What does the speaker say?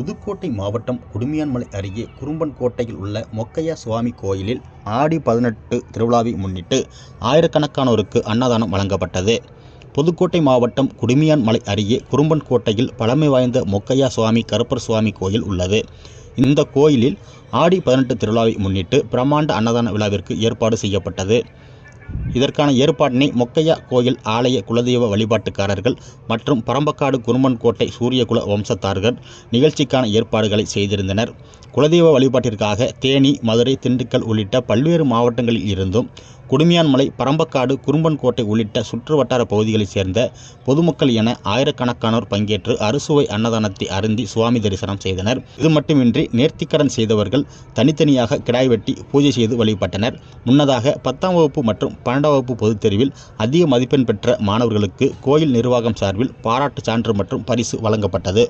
புதுக்கோட்டை மாவட்டம் குடுமியான்மலை அருகே குறும்பன்கோட்டையில் உள்ள மொக்கையா சுவாமி கோயிலில் ஆடி பதினெட்டு திருவிழாவை முன்னிட்டு ஆயிரக்கணக்கானோருக்கு அன்னதானம் வழங்கப்பட்டது. புதுக்கோட்டை மாவட்டம் குடுமியான்மலை அருகே குறும்பன்கோட்டையில் பழமை வாய்ந்த மொக்கையா சுவாமி கருப்பர் சுவாமி கோயில் உள்ளது. இந்த கோயிலில் ஆடி பதினெட்டு திருவிழாவை முன்னிட்டு பிரம்மாண்ட அன்னதான விழாவிற்கு ஏற்பாடு செய்யப்பட்டது. இதற்கான ஏற்பாட்டினை மொக்கையா கோயில் ஆலய குலதெய்வ வழிபாட்டுக்காரர்கள் மற்றும் பரம்பக்காடு குருமன்கோட்டை சூரியகுல வம்சத்தார்கள் நிகழ்ச்சிக்கான ஏற்பாடுகளை செய்திருந்தனர். குலதெய்வ வழிபாட்டிற்காக தேனி மதுரை திண்டுக்கல் உள்ளிட்ட பல்வேறு மாவட்டங்களில் இருந்தும் குடுமியான்மலை பரம்பக்காடு குறும்பன்கோட்டை உள்ளிட்ட சுற்று வட்டார பகுதிகளைச் சேர்ந்த பொதுமக்கள் என ஆயிரக்கணக்கானோர் பங்கேற்று அறுசுவை அன்னதானத்தை அருந்தி சுவாமி தரிசனம் செய்தனர். இது மட்டுமின்றி நேர்த்திக்கடன் செய்தவர்கள் தனித்தனியாக கிடாய் வெட்டி பூஜை செய்து வழிபட்டனர். முன்னதாக பத்தாம் வகுப்பு மற்றும் பன்னெண்டாம் வகுப்பு பொதுத் தேர்வில் அதிக மதிப்பெண் பெற்ற மாணவர்களுக்கு கோயில் நிர்வாகம் சார்பில் பாராட்டு சான்று மற்றும் பரிசு வழங்கப்பட்டது.